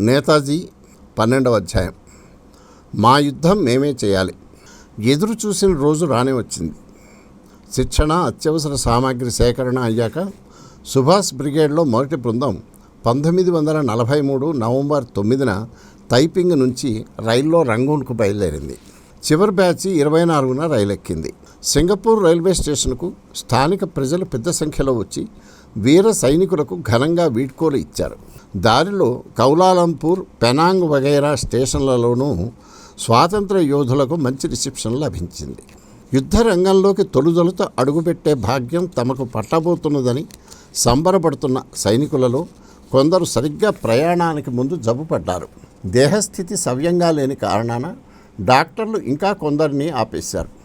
నేతాజీ పన్నెండవ అధ్యాయం. మా యుద్ధం మేమే చేయాలి. ఎదురు చూసిన రోజు రానే వచ్చింది. శిక్షణ అత్యవసర సామాగ్రి సేకరణ అయ్యాక సుభాష్ బ్రిగేడ్లో మొదటి బృందం పంతొమ్మిది వందల నలభై మూడు నవంబర్ తొమ్మిదిన తైపింగ్ నుంచి రైల్లో రంగూన్కు బయలుదేరింది. చివరి బ్యాచ్ ఇరవై నాలుగున రైలు ఎక్కింది సింగపూర్ రైల్వే స్టేషన్కు స్థానిక ప్రజలు పెద్ద సంఖ్యలో వచ్చి వీర సైనికులకు ఘనంగా వీడ్కోలు ఇచ్చారు. దారిలో కౌలాలంపూర్ పెనాంగ్ వగైరా స్టేషన్లలోనూ స్వాతంత్ర యోధులకు మంచి రిసెప్షన్ లభించింది. యుద్ధ రంగంలోకి తొలుదొలుత అడుగుపెట్టే భాగ్యం తమకు పట్టబోతున్నదని సంబరపడుతున్న సైనికులలో కొందరు సరిగ్గా ప్రయాణానికి ముందు జబ్బుపడ్డారు. దేహస్థితి సవ్యంగా లేని కారణాన డాక్టర్లు ఇంకా కొందరిని ఆపేశారు.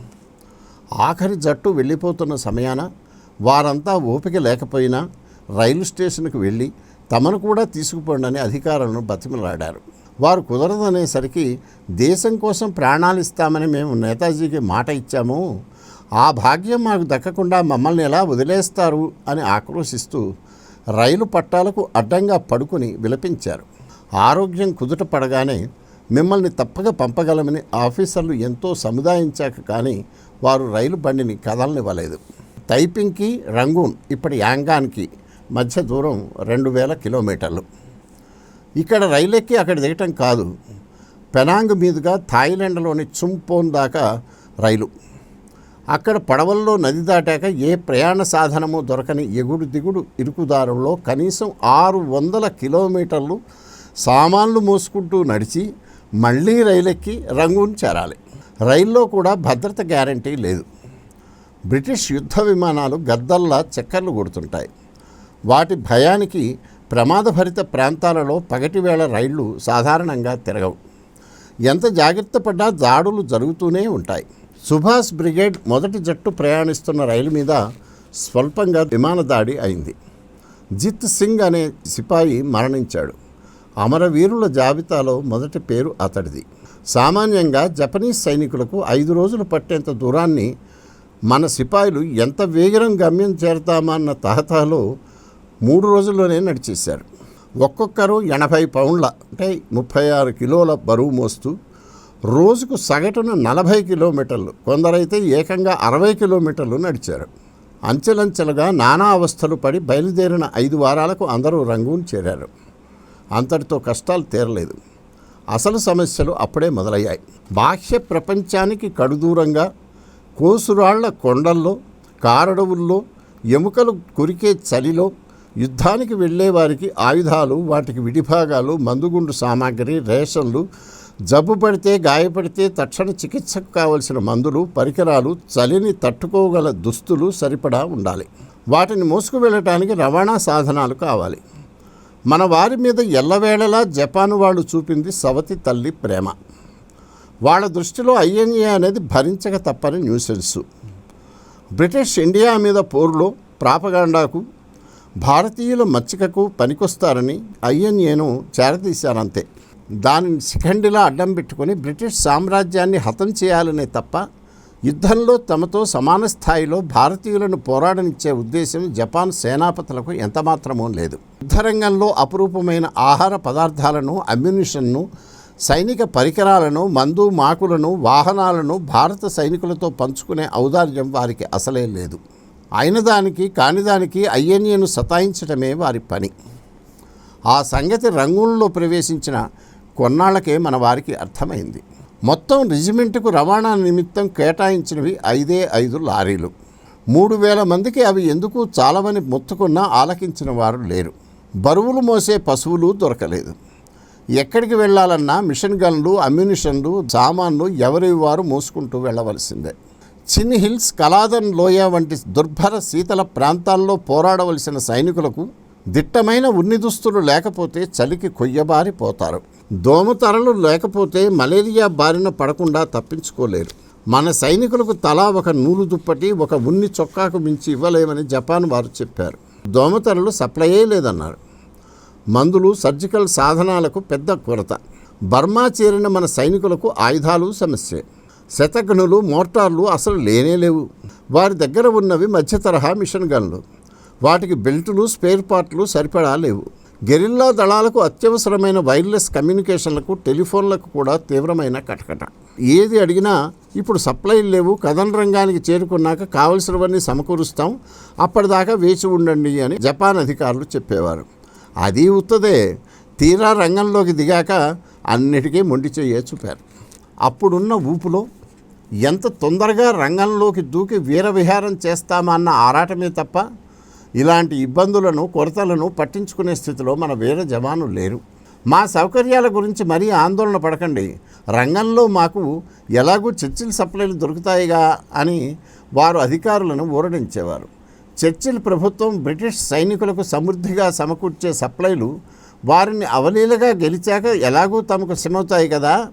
ఆఖరి జట్టు వెళ్ళిపోతున్న సమయాన వారంతా ఓపిక లేకపోయినా రైలు స్టేషన్కు వెళ్ళి తమను కూడా తీసుకుపోండని అధికారులను బతిమలాడారు. వారు కుదరదనేసరికి దేశం కోసం ప్రాణాలు ఇస్తామని మేము నేతాజీకి మాట ఇచ్చాము. ఆ భాగ్యం మాకు దక్కకుండా మమ్మల్ని ఎలా వదిలేస్తారు అని ఆక్రోశిస్తూ రైలు పట్టాలకు అడ్డంగా పడుకుని విలపించారు. ఆరోగ్యం కుదుట పడగానే మిమ్మల్ని తప్పక పంపగలమని ఆఫీసర్లు ఎంతో సముదాయించాక కానీ వారు రైలు బండిని కదలనివ్వలేదు. తైపింగ్కి రంగూన్ ఇప్పటి యాంగాన్కి మధ్య దూరం రెండు వేల కిలోమీటర్లు. ఇక్కడ రైలు ఎక్కి అక్కడ దిగటం కాదు. పెనాంగ్ మీదుగా థాయిలాండ్లోని చుంపోన్ దాకా రైలు. అక్కడ పడవల్లో నది దాటాక ఏ ప్రయాణ సాధనము దొరకని ఎగుడు దిగుడు ఇరుకుదారుల్లో కనీసం ఆరు వందల కిలోమీటర్లు సామాన్లు మోసుకుంటూ నడిచి మళ్ళీ రైలెక్కి రంగూన్ చేరాలి. రైల్లో కూడా భద్రత గ్యారంటీ లేదు. బ్రిటిష్ యుద్ధ విమానాలు గద్దల్లా చక్కర్లు కొడుతుంటాయి. వాటి భయానికి ప్రమాదభరిత ప్రాంతాలలో పగటివేళ రైళ్ళు సాధారణంగా తిరగవు. ఎంత జాగ్రత్త పడ్డా దాడులు జరుగుతూనే ఉంటాయి. సుభాష్ బ్రిగేడ్ మొదటి జట్టు ప్రయాణిస్తున్న రైలు మీద స్వల్పంగా విమాన దాడి అయింది. జిత్ సింగ్ అనే సిపాయి మరణించాడు. అమరవీరుల జాబితాలో మొదటి పేరు అతడిది. సామాన్యంగా జపనీస్ సైనికులకు ఐదు రోజులు పట్టేంత దూరాన్ని మన సిపాయిలు ఎంత వేగరం గమ్యం చేరతామన్న తహతహలో మూడు రోజుల్లోనే నడిచేశారు. ఒక్కొక్కరు ఎనభై పౌండ్ల అంటే ముప్పై ఆరు కిలోల బరువు మోస్తూ రోజుకు సగటున నలభై కిలోమీటర్లు కొందరైతే ఏకంగా అరవై కిలోమీటర్లు నడిచారు. అంచెలంచెలుగా నానా అవస్థలు పడి బయలుదేరిన ఐదు వారాలకు అందరూ రంగూన్ చేరారు. అంతటితో కష్టాలు తీరలేదు. అసలు సమస్యలు అప్పుడే మొదలయ్యాయి. బాహ్య ప్రపంచానికి కడుదూరంగా కోసురాళ్ళ కొండల్లో కారడవుల్లో ఎముకలు కొరికే చలిలో యుద్ధానికి వెళ్ళేవారికి ఆయుధాలు వాటికి విడిభాగాలు మందుగుండు సామాగ్రి రేషన్లు జబ్బు పడితే గాయపడితే తక్షణ చికిత్సకు కావలసిన మందులు పరికరాలు చలిని తట్టుకోగల దుస్తులు సరిపడా ఉండాలి. వాటిని మోసుకు వెళ్ళటానికి రవాణా సాధనాలు కావాలి. మన వారి మీద ఎల్లవేళలా జపాన్ వాళ్ళు చూపింది సవతి తల్లి ప్రేమ. వాళ్ళ దృష్టిలో ఐఎన్ఏ అనేది భరించక తప్పని న్యూసెన్స్. బ్రిటిష్ ఇండియా మీద పోరులో ప్రాపగాండాకు భారతీయుల మచ్చికకు పనికొస్తారని ఐఎన్ఏను చేరదీశారంతే. దానిని శిఖండిలా అడ్డం పెట్టుకొని బ్రిటిష్ సామ్రాజ్యాన్ని హతం చేయాలనే తప్ప యుద్ధంలో తమతో సమాన స్థాయిలో భారతీయులను పోరాడనిచ్చే ఉద్దేశం జపాన్ సేనాపతులకు ఎంతమాత్రమూ లేదు. యుద్ధరంగంలో అపురూపమైన ఆహార పదార్థాలను అమ్యునిషన్ను సైనిక పరికరాలను మందు మాకులను వాహనాలను భారత సైనికులతో పంచుకునే ఔదార్యం వారికి అసలే లేదు. అయిన దానికి కానిదానికి ఐఎన్ఏను సతాయించడమే వారి పని. ఆ సంగతి రంగుల్లో ప్రవేశించిన కొన్నాళ్ళకే మన వారికి అర్థమైంది. మొత్తం రెజిమెంట్కు రవాణా నిమిత్తం కేటాయించినవి ఐదే ఐదు లారీలు. మూడు వేల మందికి అవి ఎందుకు చాలవని మొత్తుకున్నా ఆలకించిన వారు లేరు. బరువులు మోసే పశువులు దొరకలేదు. ఎక్కడికి వెళ్ళాలన్నా మిషన్ గన్లు అమ్యునిషన్లు సామాన్లు ఎవరి వారు మోసుకుంటూ వెళ్ళవలసిందే. చిన్ హిల్స్ కలాదన్ లోయ వంటి దుర్భర శీతల ప్రాంతాల్లో పోరాడవలసిన సైనికులకు దిట్టమైన ఉన్ని దుస్తులు లేకపోతే చలికి కొయ్యబారిపోతారు. దోమతరలు లేకపోతే మలేరియా బారిన పడకుండా తప్పించుకోలేరు. మన సైనికులకు తలా ఒక నూలు దుప్పటి ఒక ఉన్ని చొక్కాకు మించి ఇవ్వలేమని జపాన్ వారు చెప్పారు. దోమతరలు సప్లయే లేదన్నారు. మందులు సర్జికల్ సాధనాలకు పెద్ద కొరత. బర్మా చేరిన మన సైనికులకు ఆయుధాలు సమస్య. శతఘ్నులు మోటార్లు అసలు లేనే లేవు. వారి దగ్గర ఉన్నవి మధ్య తరహా మిషన్ గన్లు. వాటికి బెల్టులు స్పేర్ పార్ట్లు సరిపడా లేవు. గెరిల్లా దళాలకు అత్యవసరమైన వైర్లెస్ కమ్యూనికేషన్లకు టెలిఫోన్లకు కూడా తీవ్రమైన కటకట. ఏది అడిగినా ఇప్పుడు సప్లైలు లేవు కథన రంగానికి చేరుకున్నాక కావలసినవన్నీ సమకూరుస్తాం అప్పటిదాకా వేచి ఉండండి అని జపాన్ అధికారులు చెప్పేవారు. అది ఉత్తదే తీరా రంగంలోకి దిగాక అన్నిటికీ మొండి చెయ్యే చూపారు. అప్పుడున్న ఊపులో ఎంత తొందరగా రంగంలోకి దూకి వీరవిహారం చేస్తామన్న ఆరాటమే తప్ప ఇలాంటి ఇబ్బందులను కొరతలను పట్టించుకునే స్థితిలో మన వీర జవాను లేరు. మా సౌకర్యాల గురించి మరీ ఆందోళన పడకండి. రంగంలో మాకు ఎలాగూ చర్చిల్ సప్లైలు దొరుకుతాయిగా అని వారు అధికారులను ఊరడించేవారు. చర్చిల్ ప్రభుత్వం బ్రిటిష్ సైనికులకు సమృద్ధిగా సమకూర్చే సప్లైలు వారిని అవలీలగా గెలిచాక ఎలాగూ తమకు శ్రమవుతాయి కదా?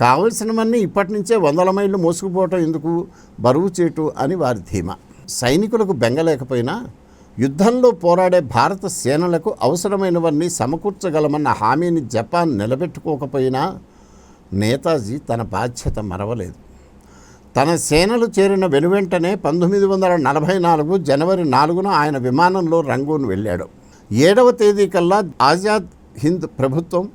కావలసినవన్నీ ఇప్పటి నుంచే వందల మైళ్ళు మోసుకుపోవటం ఎందుకు? బరువు చేటు అని వారి ధీమా. సైనికులకు బెంగలేకపోయినా యుద్ధంలో పోరాడే భారత సేనలకు అవసరమైనవన్నీ సమకూర్చగలమన్న హామీని జపాన్ నిలబెట్టుకోకపోయినా నేతాజీ తన బాధ్యత మరవలేదు. తన సేనలు చేరిన వెనువెంటనే పంతొమ్మిది వందల నలభై నాలుగు జనవరి నాలుగున ఆయన విమానంలో రంగూన్ వెళ్ళాడు. ఏడవ తేదీ కల్లా ఆజాద్ హింద్ ప్రభుత్వం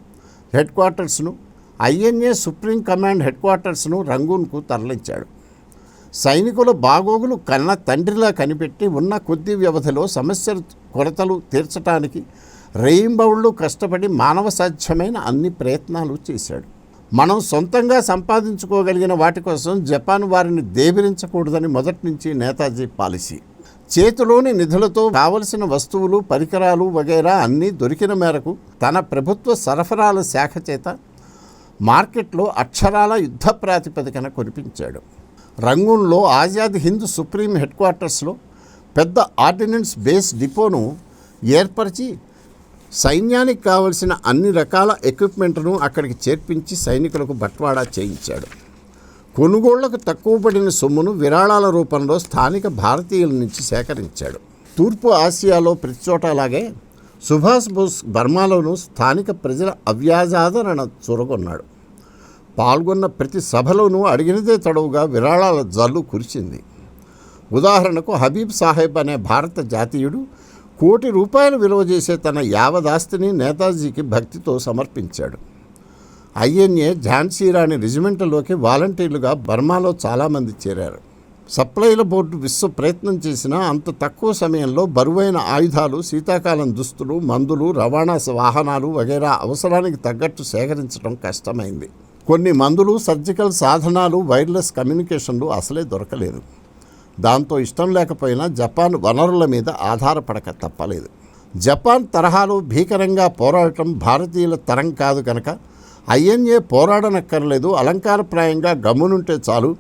హెడ్ క్వార్టర్స్ను ఐఎన్ఏ సుప్రీం కమాండ్ హెడ్ క్వార్టర్స్ను రంగూన్కు తరలించాడు. సైనికుల బాగోగులు కన్న తండ్రిలా కనిపెట్టి ఉన్న కొద్ది వ్యవధిలో సమస్యల కొరతలు తీర్చడానికి రెయింబౌళ్ళు కష్టపడి మానవ సాధ్యమైన అన్ని ప్రయత్నాలు చేశాడు. మనం సొంతంగా సంపాదించుకోగలిగిన వాటి కోసం జపాన్ వారిని దేవిరించకూడదని మొదటి నుంచి నేతాజీ పాలసీ. చేతిలోని నిధులతో కావలసిన వస్తువులు పరికరాలు వగైరా అన్నీ దొరికిన మేరకు తన ప్రభుత్వ సరఫరాల శాఖ చేత మార్కెట్లో అక్షరాల యుద్ధ ప్రాతిపదికన కురిపించాడు. రంగూన్లో ఆజాద్ హింద్ సుప్రీం హెడ్ క్వార్టర్స్లో పెద్ద ఆర్డినెన్స్ బేస్ డిపోను ఏర్పరిచి సైన్యానికి కావలసిన అన్ని రకాల ఎక్విప్మెంట్ను అక్కడికి చేర్పించి సైనికులకు బట్వాడా చేయించాడు. కొనుగోళ్ళకు తక్కువ పడిన సొమ్మును విరాళాల రూపంలో స్థానిక భారతీయుల నుంచి సేకరించాడు. తూర్పు ఆసియాలో ప్రతి చోట అలాగే సుభాష్ బోస్ బర్మాలోనూ స్థానిక ప్రజల అవ్యాజాదరణ చూరగొన్నాడు. పాల్గొన్న ప్రతి సభలోనూ అడిగినదే తడవుగా విరాళాల జల్లు కురిసింది. ఉదాహరణకు హబీబ్ సాహెబ్ అనే భారత జాతీయుడు కోటి రూపాయలు విలువ చేసే తన యావదాస్తిని నేతాజీకి భక్తితో సమర్పించాడు. ఐఎన్ఏ ఝాన్సీ రాణి రెజిమెంట్లోకి వాలంటీర్లుగా బర్మాలో చాలామంది చేరారు. సప్లైల బోర్డు విశ్వ ప్రయత్నం చేసినా అంత తక్కువ సమయంలో బరువైన ఆయుధాలు శీతాకాలం దుస్తులు మందులు రవాణా వాహనాలు వగైరా అవసరానికి తగ్గట్టు సేకరించడం కష్టమైంది. కొన్ని మందులు సర్జికల్ సాధనాలు వైర్లెస్ కమ్యూనికేషన్లు అసలే దొరకలేదు. దాంతో ఇష్టం లేకపోయినా జపాన్ వనరుల మీద ఆధారపడక తప్పలేదు. జపాన్ తరహాలో భీకరంగా పోరాడటం భారతీయుల తరం కాదు కనుక ఐఎన్ఏ పోరాడనక్కర్లేదు అలంకారప్రాయంగా గమ్మునుంటే చాలు.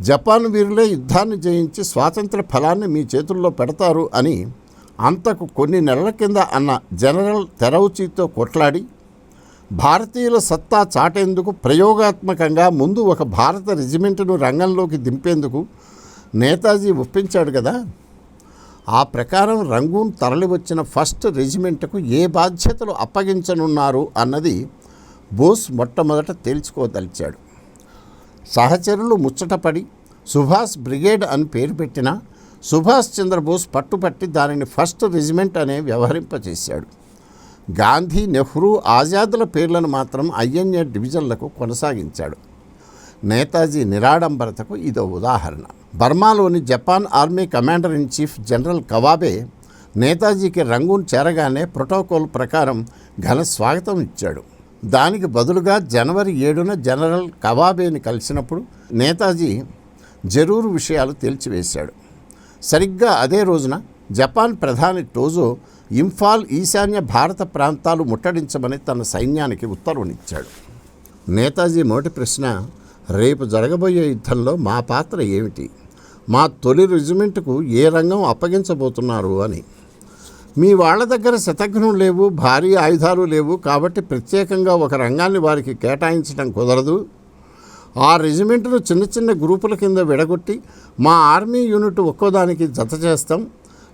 జపాన్ వీరులే యుద్ధాన్ని జయించి స్వాతంత్ర ఫలాన్ని మీ చేతుల్లో పెడతారు అని అంతకు కొన్ని నెలల కింద అన్న జనరల్ తెరవుచీతో కొట్లాడి భారతీయుల సత్తా చాటేందుకు ప్రయోగాత్మకంగా ముందు ఒక భారత రెజిమెంట్ను రంగంలోకి దింపేందుకు నేతాజీ ఒప్పించాడు కదా. ఆ ప్రకారం రంగూన్ తరలివచ్చిన ఫస్ట్ రెజిమెంట్కు ఏ బాధ్యతలు అప్పగించనున్నారు అన్నది బోస్ మొట్టమొదట తేల్చుకోదలిచాడు. సహచరులు ముచ్చటపడి సుభాష్ బ్రిగేడ్ అని పేరు పెట్టిన సుభాష్ చంద్రబోస్ పట్టుపట్టి దానిని ఫస్ట్ రెజిమెంట్ అనే వ్యవహరింపచేశాడు గాంధీ నెహ్రూ ఆజాదుల పేర్లను మాత్రం ఐఎన్ఏ డివిజన్లకు కొనసాగించాడు. నేతాజీ నిరాడంబరతకు ఇదో ఉదాహరణ. బర్మాలోని Japan army commander in chief general Kawabe నేతాజీకి Rangoon చేరగానే ప్రోటోకాల్ ప్రకారం ఘన స్వాగతం ఇచ్చాడు. దానికి బదులుగా జనవరి ఏడున జనరల్ కవాబేని కలిసినప్పుడు నేతాజీ జరూరు విషయాలు తేల్చివేశాడు. సరిగ్గా అదే రోజున జపాన్ ప్రధాని టోజో ఇంఫాల్ ఈశాన్య భారత ప్రాంతాలు ముట్టడించమని తన సైన్యానికి ఉత్తర్వునిచ్చాడు. నేతాజీ మొదటి ప్రశ్న రేపు జరగబోయే యుద్ధంలో మా పాత్ర ఏమిటి? మా తొలి రెజిమెంట్కు ఏ రంగం అప్పగించబోతున్నారు అని. మీ వాళ్ళ దగ్గర శతఘ్నం లేవు భారీ ఆయుధాలు లేవు కాబట్టి ప్రత్యేకంగా ఒక రంగాన్ని వారికి కేటాయించడం కుదరదు. ఆ రెజిమెంట్ను చిన్న చిన్న గ్రూపుల కింద విడగొట్టి మా ఆర్మీ యూనిట్ ఒక్కోదానికి జత చేస్తాం.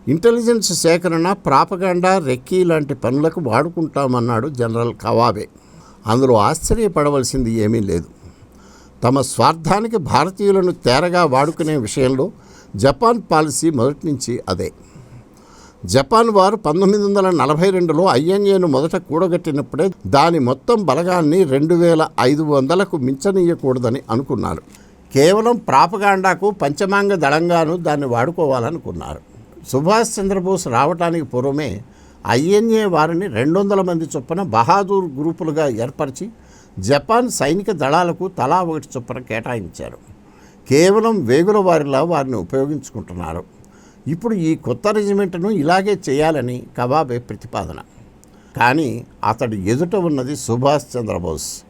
ఇంటెలిజెన్స్ సేకరణ ప్రాపగాండా రెక్కీ లాంటి పనులకు వాడుకుంటామన్నాడు జనరల్ కవాబే. అందులో ఆశ్చర్యపడవలసింది ఏమీ లేదు. తమ స్వార్థానికి భారతీయులను తేరగా వాడుకునే విషయంలో జపాన్ పాలసీ మొదటి నుంచి అదే. జపాన్ వారు పంతొమ్మిది వందల నలభై రెండులో ఐఎన్ఏను మొదట కూడగట్టినప్పుడే దాని మొత్తం బలగాన్ని రెండు వేల ఐదు వందలకు మించనీయకూడదని అనుకున్నారు. కేవలం ప్రాపగాండాకు పంచమాంగ దళంగాను దాన్ని వాడుకోవాలనుకున్నారు. సుభాష్ చంద్రబోస్ రావటానికి పూర్వమే ఐఎన్ఏ వారిని రెండు వందల మంది చొప్పున బహాదూర్ గ్రూపులుగా ఏర్పరిచి జపాన్ సైనిక దళాలకు తలా ఒకటి చొప్పున కేటాయించారు. కేవలం వేగుల వారిలా వారిని ఉపయోగించుకుంటున్నారు. ఇప్పుడు ఈ కొత్త రెజిమెంట్ను ఇలాగే చేయాలని కబాబే ప్రతిపాదన. కానీ అతడు ఎదుట ఉన్నది సుభాష్ చంద్రబోస్.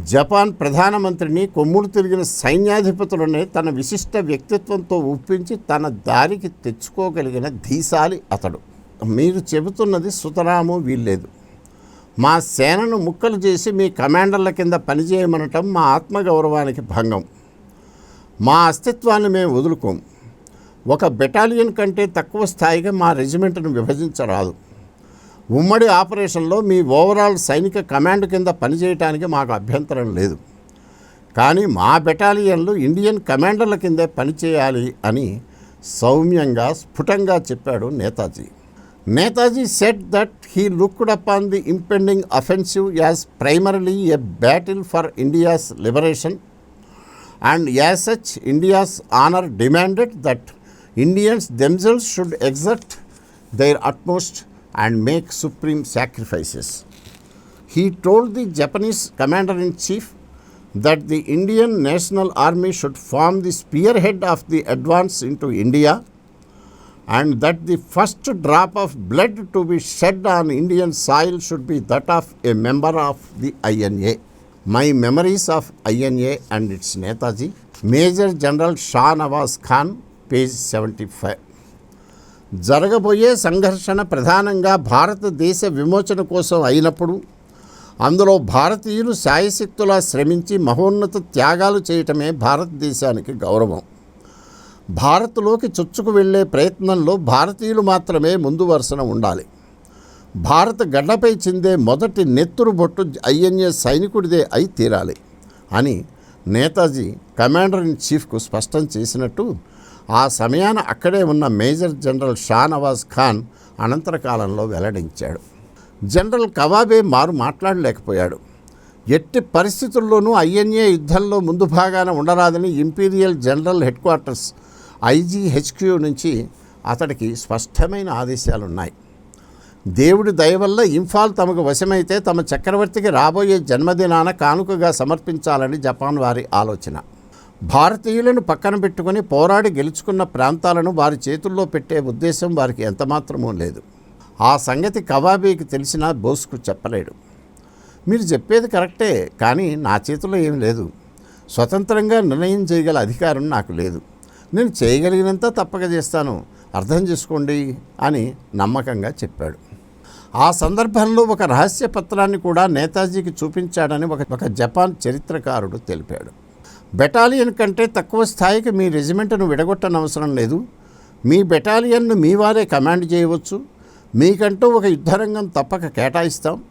జపాన్ ప్రధానమంత్రిని కొమ్ముడు తిరిగిన సైన్యాధిపతులనే తన విశిష్ట వ్యక్తిత్వంతో ఒప్పించి తన దారికి తెచ్చుకోగలిగిన ధీశాలి అతడు. మీరు చెబుతున్నది సుతరాము వీల్లేదు. మా సేనను ముక్కలు చేసి మీ కమాండర్ల కింద పనిచేయమనటం మా ఆత్మగౌరవానికి భంగం. మా అస్తిత్వాన్ని మేము వదులుకోం. ఒక బెటాలియన్ కంటే తక్కువ స్థాయిగా మా రెజిమెంట్ను విభజించరాదు. ఉమ్మడి ఆపరేషన్లో మీ ఓవరాల్ సైనిక కమాండ్ కింద పనిచేయటానికి మాకు అభ్యంతరం లేదు. కానీ మా బెటాలియన్లు ఇండియన్ కమాండర్ల కిందే పనిచేయాలి అని సౌమ్యంగా స్ఫుటంగా చెప్పాడు Netaji. Netaji said that he looked upon the impending offensive as primarily a battle for India's liberation and as such India's honour demanded that Indians themselves should exert their utmost and make supreme sacrifices. He told the japanese commander in chief that the indian national army should form the spearhead of the advance into india and that the first drop of blood to be shed on indian soil should be that of a member of the ina my memories of INA and its Netaji, Major General Shah Nawaz Khan, page 75. జరగబోయే సంఘర్షణ ప్రధానంగా భారతదేశ విమోచన కోసం అయినప్పుడు అందులో భారతీయులు శాయశక్తులా శ్రమించి మహోన్నత త్యాగాలు చేయటమే భారతదేశానికి గౌరవం. భారత్లోకి చొచ్చుకు వెళ్ళే ప్రయత్నంలో భారతీయులు మాత్రమే ముందు వరుసన ఉండాలి. భారత గడ్డపై చిందే మొదటి నెత్తురు బొట్టు ఐఎన్ఏ సైనికుడిదే అయి తీరాలి అని నేతాజీ కమాండర్ ఇన్ చీఫ్కు స్పష్టం చేసినట్టు ఆ సమయాన అక్కడే ఉన్న మేజర్ జనరల్ షానవాజ్ ఖాన్ అనంతర కాలంలో వెల్లడించాడు. జనరల్ కవాబే మారు మాట్లాడలేకపోయాడు. ఎట్టి పరిస్థితుల్లోనూ ఐఎన్ఏ యుద్ధంలో ముందు భాగాన ఉండరాదని imperial general headquarters IGHQ నుంచి అతడికి స్పష్టమైన ఆదేశాలున్నాయి. దేవుడి దయ వల్ల ఇంఫాల్ తమకు వశమైతే తమ చక్రవర్తికి రాబోయే జన్మదినాన కానుకగా సమర్పించాలని జపాన్ వారి ఆలోచన. భారతీయులను పక్కన పెట్టుకుని పోరాడి గెలుచుకున్న ప్రాంతాలను వారి చేతుల్లో పెట్టే ఉద్దేశం వారికి ఎంతమాత్రమూ లేదు. ఆ సంగతి కవాబీకి తెలిసినా బోస్కు చెప్పలేడు. మీరు చెప్పేది కరెక్టే కానీ నా చేతిలో ఏం లేదు. స్వతంత్రంగా నిర్ణయం చేయగల అధికారం నాకు లేదు. నేను చేయగలిగినంత తప్పక చేస్తాను. అర్థం చేసుకోండి అని నమ్మకంగా చెప్పాడు. ఆ సందర్భంలో ఒక రహస్య పత్రాన్ని కూడా నేతాజీకి చూపించాడని ఒక ఒక జపాన్ చరిత్రకారుడు తెలిపాడు. బెటాలియన్ కంటే తక్కువ స్థాయికి మీ రెజిమెంట్ను విడగొట్టనవసరం లేదు. మీ బెటాలియన్ను మీ వారే కమాండ్ చేయవచ్చు. మీకంటూ ఒక యుద్ధరంగం తప్పక కేటాయిస్తాం.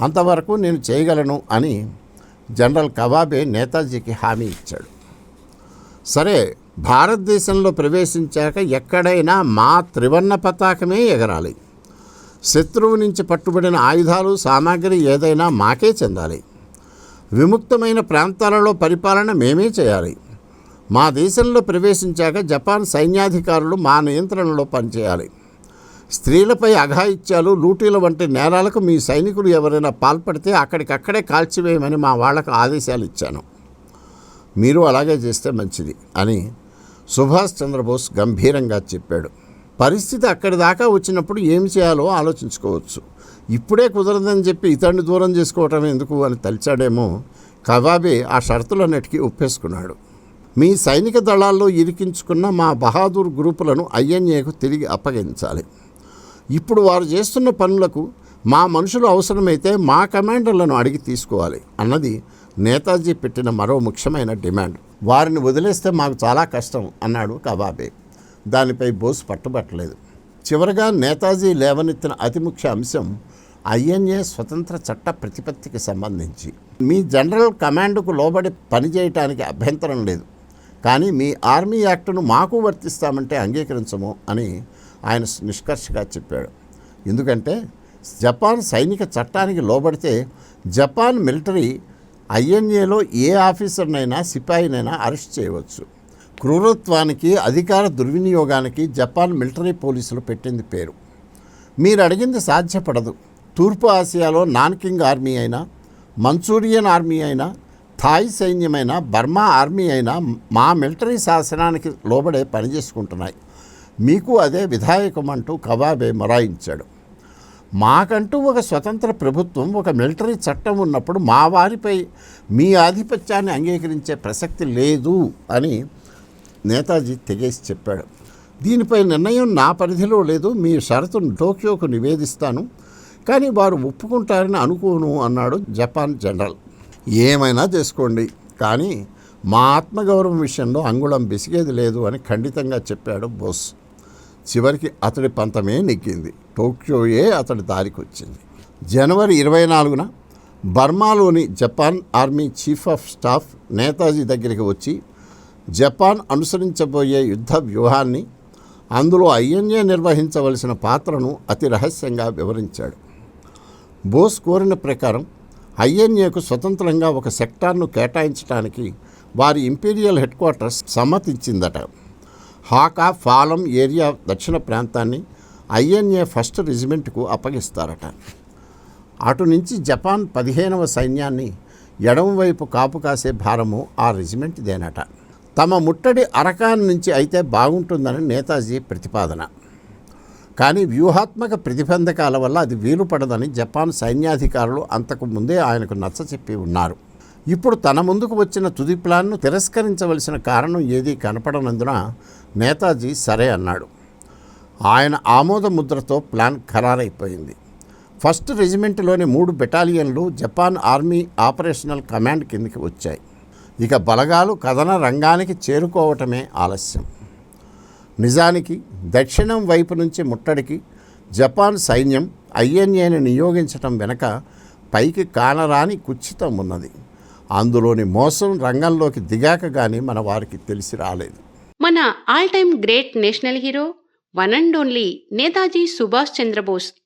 అంతవరకు నేను చేయగలను అని జనరల్ కవాబే నేతాజీకి హామీ ఇచ్చాడు. సరే భారతదేశంలో ప్రవేశించాక ఎక్కడైనా మా త్రివర్ణ పతాకమే ఎగరాలి. శత్రువు నుంచి పట్టుబడిన ఆయుధాలు సామాగ్రి ఏదైనా మాకే చెందాలి. విముక్తమైన ప్రాంతాలలో పరిపాలన మేమే చేయాలి. మా దేశంలో ప్రవేశించాక జపాన్ సైన్యాధికారులు మా నియంత్రణలో పనిచేయాలి. స్త్రీలపై అఘాయిత్యాలు లూటీల వంటి నేరాలకు మీ సైనికులు ఎవరైనా పాల్పడితే అక్కడికక్కడే కాల్చివేయమని మా వాళ్ళకు ఆదేశాలు ఇచ్చాను. మీరు అలాగే చేస్తే మంచిది అని సుభాష్ చంద్రబోస్ గంభీరంగా చెప్పాడు. పరిస్థితి అక్కడి దాకా వచ్చినప్పుడు ఏమి చేయాలో ఆలోచించుకోవచ్చు. ఇప్పుడే కుదరదని చెప్పి ఇతన్ని దూరం చేసుకోవటం ఎందుకు అని తలిచాడేమో కబాబే ఆ షరతులన్నిటికీ ఒప్పేసుకున్నాడు. మీ సైనిక దళాల్లో ఇరికించుకున్న మా బహాదూర్ గ్రూపులను ఐఎన్ఏకు తిరిగి అప్పగించాలి. ఇప్పుడు వారు చేస్తున్న పనులకు మా మనుషులు అవసరమైతే మా కమాండర్లను అడిగి తీసుకోవాలి అన్నది నేతాజీ పెట్టిన మరో ముఖ్యమైన డిమాండ్. వారిని వదిలేస్తే మాకు చాలా కష్టం అన్నాడు కబాబే దానిపై బోస్ పట్టుబట్టలేదు. చివరగా నేతాజీ లేవనెత్తిన అతి ముఖ్య అంశం ఐఎన్ఏ స్వతంత్ర చట్ట ప్రతిపత్తికి సంబంధించి. మీ జనరల్ కమాండ్కు లోబడి పనిచేయటానికి అభ్యంతరం లేదు. కానీ మీ ఆర్మీ యాక్టును మాకు వర్తిస్తామంటే అంగీకరించము అని ఆయన నిష్కర్షగా చెప్పాడు. ఎందుకంటే జపాన్ సైనిక చట్టానికి లోబడితే జపాన్ మిలిటరీ ఐఎన్ఏలో ఏ ఆఫీసర్నైనా సిపాయినైనా అరెస్ట్ చేయవచ్చు. క్రూరత్వానికి అధికార దుర్వినియోగానికి జపాన్ మిలిటరీ పోలీసులు పెట్టింది పేరు. మీరు అడిగింది సాధ్యపడదు. తూర్పు ఆసియాలో నాన్కింగ్ ఆర్మీ అయినా మంచూరియన్ ఆర్మీ అయినా థాయ్ సైన్యమైన బర్మా ఆర్మీ అయినా మా మిలిటరీ శాసనానికి లోబడే పనిచేసుకుంటున్నాయి మీకు అదే విధాయకం అంటూ కబాబే మొరాయించాడు. మాకంటూ ఒక స్వతంత్ర ప్రభుత్వం ఒక మిలిటరీ చట్టం ఉన్నప్పుడు మా వారిపై మీ ఆధిపత్యాన్ని అంగీకరించే ప్రసక్తి లేదు అని నేతాజీ తెగేసి చెప్పాడు దీనిపై నిర్ణయం నా పరిధిలో లేదు మీ షరతును టోక్యోకు నివేదిస్తాను కానీ వారు ఒప్పుకుంటారని అనుకోను అన్నాడు జపాన్ జనరల్. ఏమైనా చేసుకోండి కానీ మా ఆత్మగౌరవం విషయంలో అంగుళం బిసిగేది లేదు అని ఖండితంగా చెప్పాడు బోస్. చివరికి అతడి పంతమే నెగ్గింది. టోక్యోయే అతడి దారికి వచ్చింది జనవరి ఇరవై నాలుగున బర్మాలోని Japan army chief of staff Netaji దగ్గరికి వచ్చి జపాన్ అనుసరించబోయే యుద్ధ వ్యూహాన్ని అందులో ఐఎన్ఏ నిర్వహించవలసిన పాత్రను అతి రహస్యంగా వివరించాడు. బోస్ కోరిన ప్రకారం ఐఎన్ఏకు స్వతంత్రంగా ఒక సెక్టార్ను కేటాయించడానికి వారి ఇంపీరియల్ హెడ్ క్వార్టర్స్ సమ్మతించిందట. హాకా ఫాలం ఏరియా దక్షిణ ప్రాంతాన్ని ఐఎన్ఏ ఫస్ట్ రెజిమెంట్కు అప్పగిస్తారట. అటు నుంచి జపాన్ పదిహేనవ సైన్యాన్ని ఎడమవైపు కాపు కాసే భారము ఆ రెజిమెంట్దేనట. తమ ముట్టడి అరకాన్ నుంచి అయితే బాగుంటుందని నేతాజీ ప్రతిపాదన. కానీ వ్యూహాత్మక ప్రతిబంధకాల వల్ల అది వీలు పడదని జపాన్ సైన్యాధికారులు అంతకు ముందే ఆయనకు నచ్చచెప్పి ఉన్నారు. ఇప్పుడు తన ముందుకు వచ్చిన తుది ప్లాన్ను తిరస్కరించవలసిన కారణం ఏదీ కనపడనందున నేతాజీ సరే అన్నాడు. ఆయన ఆమోద ముద్రతో ప్లాన్ ఖరారైపోయింది. ఫస్ట్ రెజిమెంట్లోని మూడు బెటాలియన్లు జపాన్ ఆర్మీ ఆపరేషనల్ కమాండ్ కిందకి వచ్చాయి. ఇక బలగాలు కథన రంగానికి చేరుకోవటమే ఆలస్యం. నిజానికి దక్షిణం వైపు నుంచి ముట్టడికి జపాన్ సైన్యం ఐఎన్ఏని నియోగించటం వెనక పైకి కానరాని కుచ్చితం ఉన్నది. అందులోని మోసం రంగంలోకి దిగాక గాని మన వారికి తెలిసి రాలేదు. మన all time great national hero one and only Netaji Subhash Chandrabose